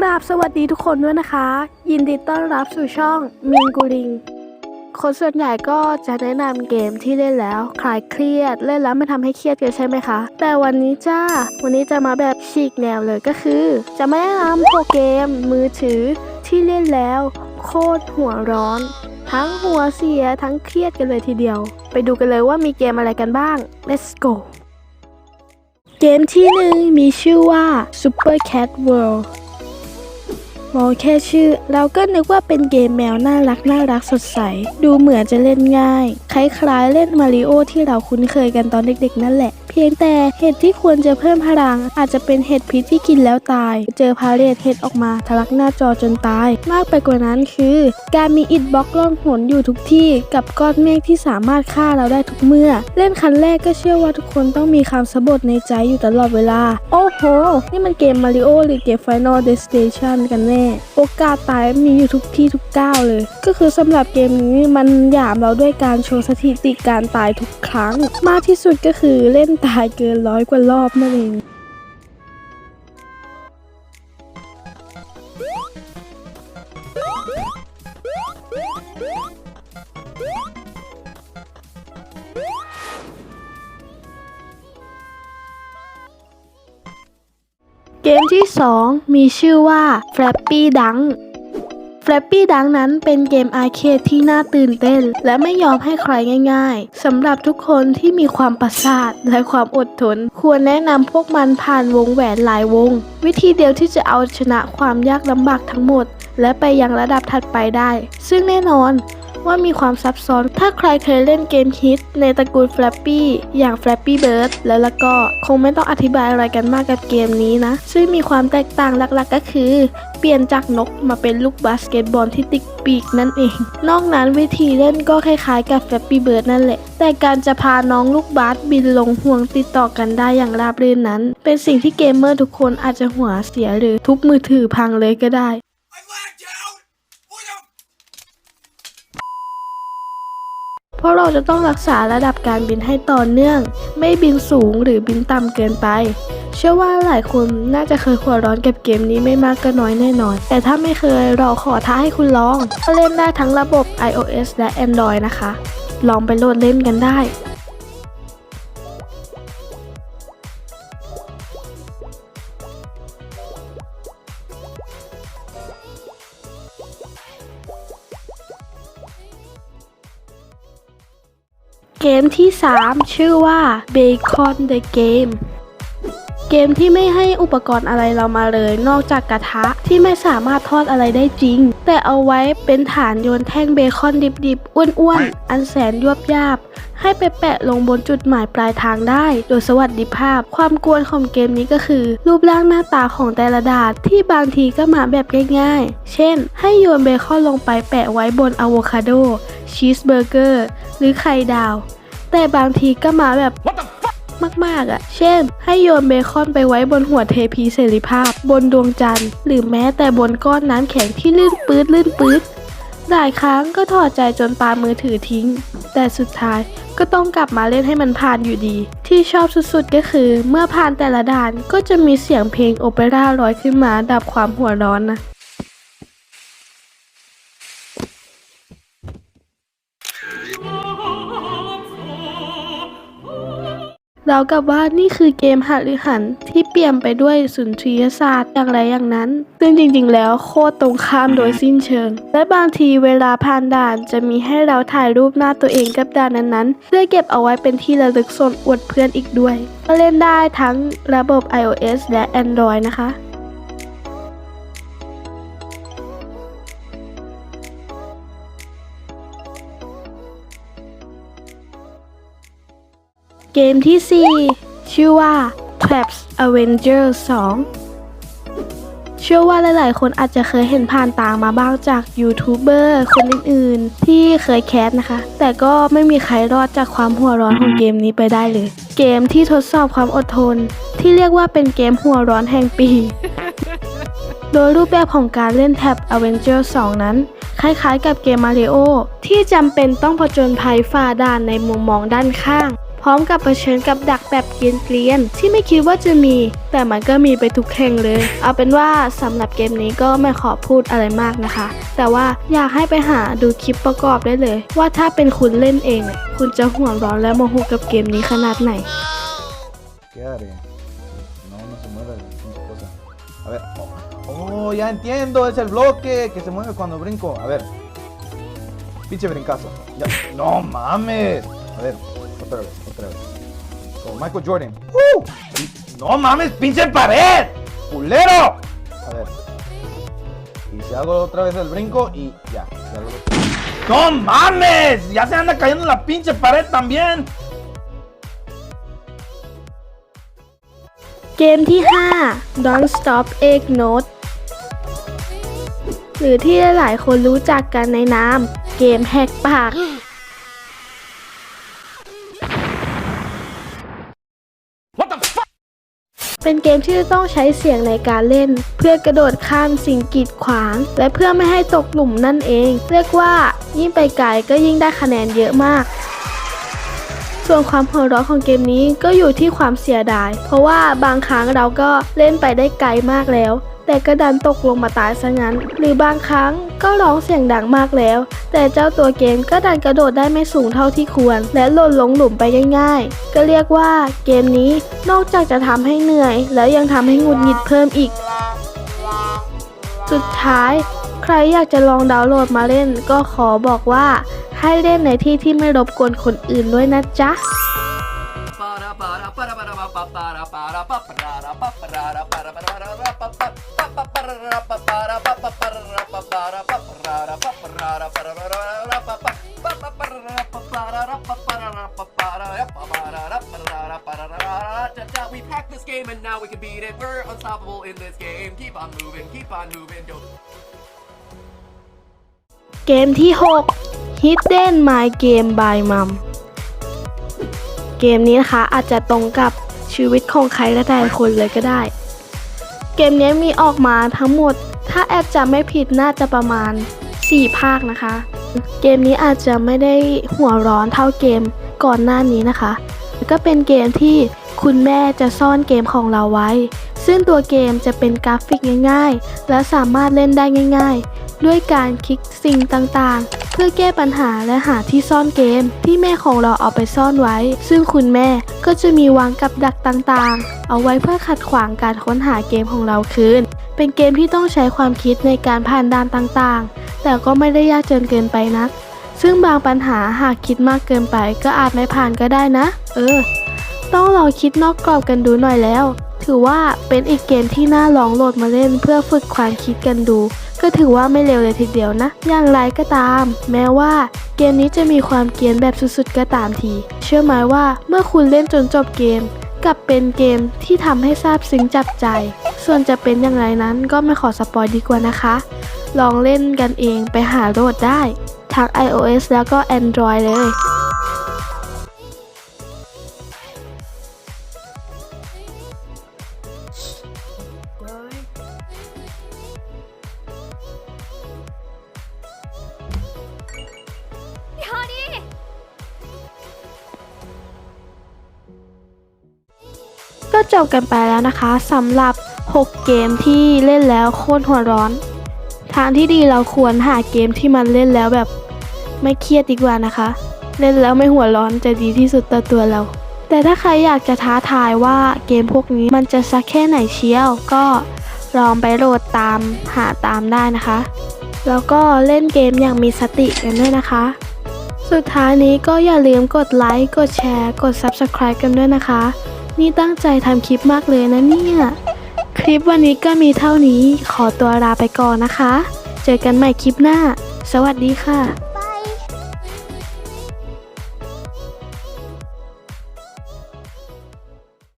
กราบสวัสดีทุกคนด้วยนะคะ ยินดีต้อนรับสู่ช่องมิงกูริง คนส่วนใหญ่ก็จะแนะนำเกมที่เล่นแล้วคลายเครียด เล่นแล้วไม่ทำให้เครียดกันใช่ไหมคะ แต่วันนี้จ้า วันนี้จะมาแบบฉีกแนวเลยก็คือ จะไมาแนะนำโปรเกม มือถือที่เล่นแล้ว โคตรหัวร้อน ทั้งหัวเสียทั้งเครียดกันเลยทีเดียว ไปดูกันเลยว่ามีเกมอะไรกันบ้าง let's go เกมที่หนึ่งมีชื่อว่า Super Cat World มองแค่ชื่อ เราก็นึกว่าเป็นเกมแมวน่ารักน่ารักสดใส ดูเหมือนจะเล่นง่าย คล้ายๆเล่นมาริโอที่เราคุ้นเคยกันตอนเด็กๆนั่นแหละ เพียงแต่เห็ดที่ควรจะเพิ่มพลัง อาจจะเป็นเห็ดพิษที่กินแล้วตาย เจอพาเลทเห็ดออกมาทะลักหน้าจอจนตาย มากไปกว่านั้นคือ การมีอิดบล็อกล่องหนอยู่ทุกที่กับก้อนเมฆที่สามารถฆ่าเราได้ทุกเมื่อ เล่นคันแรกก็เชื่อว่าทุกคนต้องมีคำสะบดในใจอยู่ตลอดเวลา โอ้โห นี่มันเกมมาริโอหรือเกม Final Destination กันแน่ โอกาสตายมีอยู่ทุกที่ทุกก้าวเลย ก็คือสำหรับเกมนี้มันหยามเราด้วยการโชว์สถิติการตายทุกครั้ง มากที่สุดก็คือเล่นตายเกินร้อยกว่ารอบนั่นเองเกมที่ 2 มีชื่อว่า Flappy Dunk Flappy ดังนั้นเป็นเกมอาร์เคดที่น่าตื่นเต้น และไม่ยอมให้ใครง่าย ๆสำหรับทุกคนที่มีความประสาทและความอดทน ควรแนะนำพวกมันผ่านวงแหวนหลายวง วิธีเดียวที่จะเอาชนะความยากลำบากทั้งหมด และไปยังระดับถัดไปได้ ซึ่งแน่นอน ว่ามีความซับซ้อน ถ้าใครเคยเล่นเกมฮิตในตระกูล Flappy อย่าง Flappy Bird แล้วล้วก็คงไม่ต้องอธิบายอะไรกันมากกับเกมนี้นะ ซึ่งมีความแตกต่างหลักๆก็คือ เปลี่ยนจากนกมาเป็นลูกบาสเกตบอลที่ติดปีกนั่นเอง นอกนั้นวิธีเล่นก็คล้ายๆกับ Flappy Bird นั่นแหละ แต่การจะพาน้องลูกบาสบินลงห่วงติดต่อกันได้อย่างราบรื่นนั้น เป็นสิ่งที่เกมเมอร์ทุกคนอาจจะหัวเสียหรือทุบมือถือพังเลยก็ได้ เพราะเราจะต้องรักษาระดับการบินให้ต่อเนื่อง ไม่บินสูงหรือบินต่ำเกินไป เชื่อว่าหลายคนน่าจะเคยหัวร้อนกับเกมนี้ไม่มากก็น้อยแน่นอน แต่ถ้าไม่เคยเราขอท้าให้คุณลองเล่นได้ทั้งระบบ iOS และ Android นะคะ ลองไปโหลดเล่นกันได้ เกมที่ 3 ชื่อว่า Bacon the Game เกมที่ไม่ให้อุปกรณ์อะไรเรามาเลย นอกจากกระทะที่ไม่สามารถทอดอะไรได้จริง แต่เอาไว้เป็นฐานโยนแท่งเบคอนดิบๆ อ้วนๆ อันแสนยวบยาบ ให้ไปแปะลงบนจุดหมายปลายทางได้ โดยสวัสดิภาพ ความกวนของเกมนี้ก็คือ รูปร่างหน้าตาของแต่ละดาดที่บางทีก็มาแบบง่ายๆ เช่น ให้โยนเบคอนลงไปแปะไว้บนอะโวคาโดชีสเบอร์เกอร์ หรือไข่ดาว แต่บางทีก็มาแบบมากๆอะ่ะ เช่น ให้โยนเบคอนไปไว้บนหัวเทพีเสรีภาพ บนดวงจันทร์ หรือแม้แต่บนก้อนน้ำแข็งที่ลื่นปื๊ดลื่นปื๊ดหลายครั้งก็ถอดใจจนปามือถือทิ้ง แต่สุดท้ายก็ต้องกลับมาเล่นให้มันผ่านอยู่ดี ที่ชอบสุดๆก็คือ เมื่อผ่านแต่ละด่านก็จะมีเสียงเพลงโอเปร่าลอยขึ้นมาดับความหัวร้อนนะ เรากับว่านี่คือเกมหัดหรือหันที่เปี่ยมไปด้วยสุนทรียศาสตร์อย่างไรอย่างนั้น ซึ่งจริงๆ แล้วโคตรตรงข้ามโดยสิ้นเชิง และบางทีเวลาผ่านด่านจะมีให้เราถ่ายรูปหน้าตัวเองกับด่านนั้นๆ เพื่อเก็บเอาไว้เป็นที่ระลึกส่วนอวดเพื่อนอีกด้วยก็เล่นได้ทั้งระบบ iOS และ Android นะคะ เกมที่ 4 ชื่อว่า Traps Avenger 2 เชื่อว่าหลายๆ คนอาจจะเคยเห็นผ่านตางมาบ้างจากยูทูบเบอร์คนอื่นๆ ที่เคยแคสนะคะ แต่ก็ไม่มีใครรอดจากความหัวร้อนของเกมนี้ไปได้เลย เกมที่ทดสอบความอดทน ที่เรียกว่าเป็นเกมหัวร้อนแห่งปี โดยรูปแบบของการเล่นแท็บ Avenger 2 นั้นคล้ายๆ กับเกม Mario ที่จำเป็นต้องผจญภัยฝ่าด่านในมุมมองด้านข้าง พร้อมกับเผชิญกับดักแบบเกรียนๆที่ไม่คิดว่าจะมี แต่มันก็มีไปทุกแห่งเลย เอาเป็นว่าสำหรับเกมนี้ก็ไม่ขอพูดอะไรมากนะคะ แต่ว่าอยากให้ไปหาดูคลิปประกอบได้เลย ว่าถ้าเป็นคุณเล่นเอง คุณจะห่วงร้อนและโมโหกับเกมนี้ขนาดไหน ¿Qué haré? No, no se mueve la pinche cosa. A ver. Oh, oh, ya entiendo. Es el bloque que se mueve cuando brinco. A ver. Pinche brincazo. Ya. No mames. A ver. Otra vez, otra vez. Como Michael Jordan. ¡Uh! No mames, pinche pared. Culero. A ver. Y si hago otra vez el brinco y ya. si hago- ¡No mames! Ya se anda cayendo la pinche pared también. เกมที่ 5 Don't Stop Egg Note หรือที่หลายๆคนรู้จักกันในนาม เกมแหกปาก เป็นเกมที่จะต้องใช้เสียงในการเล่น เพื่อกระโดดข้ามสิ่งกีดขวาง และเพื่อไม่ให้ตกหลุมนั่นเอง เรียกว่ายิ่งไปไกลก็ยิ่งได้คะแนนเยอะมาก ส่วนความหัวเราะของเกมนี้ก็อยู่ที่ความเสียดาย เพราะว่าบางครั้งเราก็เล่นไปได้ไกลมากแล้ว แต่ก็ดันตกลงมาตายซะงั้น หรือบางครั้งก็ร้องเสียงดังมากแล้ว แต่เจ้าตัวเกมก็ดันกระโดดได้ไม่สูงเท่าที่ควร และหล่นลงหลุมไปง่ายๆ ก็เรียกว่าเกมนี้นอกจากจะทำให้เหนื่อย แล้วยังทำให้หงุดหงิดเพิ่มอีก สุดท้าย ใครอยากจะลองดาวน์โหลดมาเล่น ก็ขอบอกว่าให้เล่นในที่ที่ไม่รบกวนคนอื่นด้วยนะจ๊ะ in this game. Keep on moving, keep on moving. Don't เกมที่ 6 Hidden My Game by Mom เกมนี้นะคะอาจจะตรงกับชีวิตของใครและแต่คนเลยก็ได้ เกมนี้มีออกมาทั้งหมด ถ้าแอดจำไม่ผิดน่าจะประมาณ 4 ภาคนะคะ เกมนี้อาจจะไม่ได้หัวร้อนเท่าเกมก่อนหน้านี้นะคะ ก็เป็นเกมที่ คุณแม่จะซ่อนเกมของเราไว้ ซึ่งตัวเกมจะเป็นกราฟิกง่ายๆ และสามารถเล่นได้ง่าย ๆ ด้วยการคลิกสิ่งต่างๆ เพื่อแก้ปัญหาและหาที่ซ่อนเกม ที่แม่ของเราเอาไปซ่อนไว้ ซึ่งคุณแม่ก็จะมีวางกับดักต่างๆ เอาไว้เพื่อขัดขวางการค้นหาเกมของเราคืน เป็นเกมที่ต้องใช้ความคิดในการผ่านด่านต่างๆ แต่ก็ไม่ได้ยากจนเกินไปนัก ซึ่งบางปัญหาหากคิดมากเกินไปก็อาจไม่ผ่านก็ได้นะ เออ ต้องลองคิดนอกกรอบกันดูหน่อยแล้ว ถือว่าเป็นอีกเกมที่น่าลองโหลดมาเล่นเพื่อฝึกความคิดกันดู ก็ถือว่าไม่เร็วเลยทีเดียวนะ อย่างไรก็ตาม แม้ว่าเกมนี้จะมีความเกียนแบบสุดๆก็ตามที เชื่อไหมว่าเมื่อคุณเล่นจนจบเกมกลับเป็นเกมที่ทำให้ซาบซึ้งจับใจ ส่วนจะเป็นอย่างไรนั้นก็ไม่ขอสปอยดีกว่านะคะ ลองเล่นกันเองไปหาโหลดได้ทั้ง iOS แล้วก็ Android เลย ก็จบกันไปแล้วนะคะสำหรับ 6 เกมที่เล่นแล้วโคตรหัวร้อน ทางที่ดีเราควรหาเกมที่มันเล่นแล้วแบบไม่เครียดดีกว่านะคะ เล่นแล้วไม่หัวร้อนจะดีที่สุดต่อตัวเรา แต่ถ้าใครอยากจะท้าทายว่าเกมพวกนี้มันจะสักแค่ไหนเชียว ก็ลองไปโหลดตามหาตามได้นะคะ แล้วก็เล่นเกมอย่างมีสติกันด้วยนะคะ สุดท้ายนี้ก็อย่าลืมกดไลค์กดแชร์ กด Subscribe กันด้วยนะคะ นี่ตั้งใจทำคลิปมากเลยนะเนี่ย คลิปวันนี้ก็มีเท่านี้ ขอตัวลาไปก่อนนะคะ เจอกันใหม่คลิปหน้า สวัสดีค่ะ